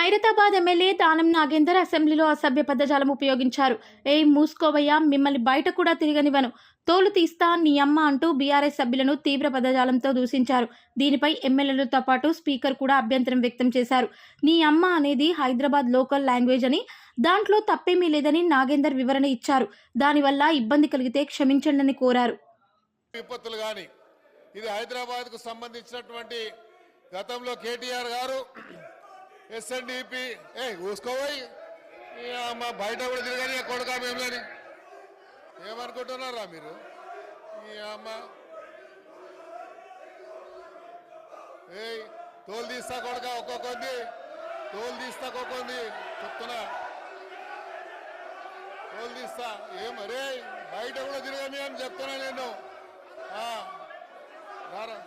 Khairatabad MLA Danam Nagender అసెంబ్లీలో అసభ్య పదజాలం ఉపయోగించారు. ఏ మూసుకోవయ్యా మిమ్మల్ని బయట కూడా తిరగనివ్వను. తోలు తీస్తా నీ అమ్మ అంటూ బీఆర్ఎస్ సభ్యులను తీవ్ర పదజాలంతో దూషించారు. దీనిపై ఎమ్మెల్యేలతో పాటు స్పీకర్ కూడా అభ్యంతరం వ్యక్తం చేశారు. నీ అమ్మ అనేది హైదరాబాద్ లోకల్ లాంగ్వేజ్ అని దాంట్లో తప్పేమీ లేదని నాగేందర్ వివరణ ఇచ్చారు. దానివల్ల ఇబ్బంది కలిగితే క్షమించండి కోరారు. విపత్తులు కానీ ఇది హైదరాబాద్కు సంబంధించినటువంటి గతంలో కేటీఆర్ గారు ఎస్ఎన్డిపి. ఏ ఊసుకోబోయి. మా బయట కూడా తిరగని కొడుకా మేములని. ఏమనుకుంటున్నారా మీరు? ఈ అమ్మ. ఏయ్ తోలు తీస్తా కొడుక ఒక్కొక్కంది. తోలు తీస్తా ఒక్కొక్కంది. చెప్తున్నా. తోలు తీస్తా. ఏం బయట కూడా తిరగని అని చెప్తున్నా నేను. రారా.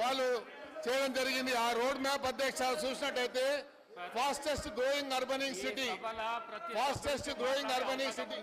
వాళ్ళు చేయడం జరిగింది. ఆ రోడ్ మ్యాప్ అధ్యక్ష చూసినట్టయితే fastest growing urbanising city fastest growing urbanising city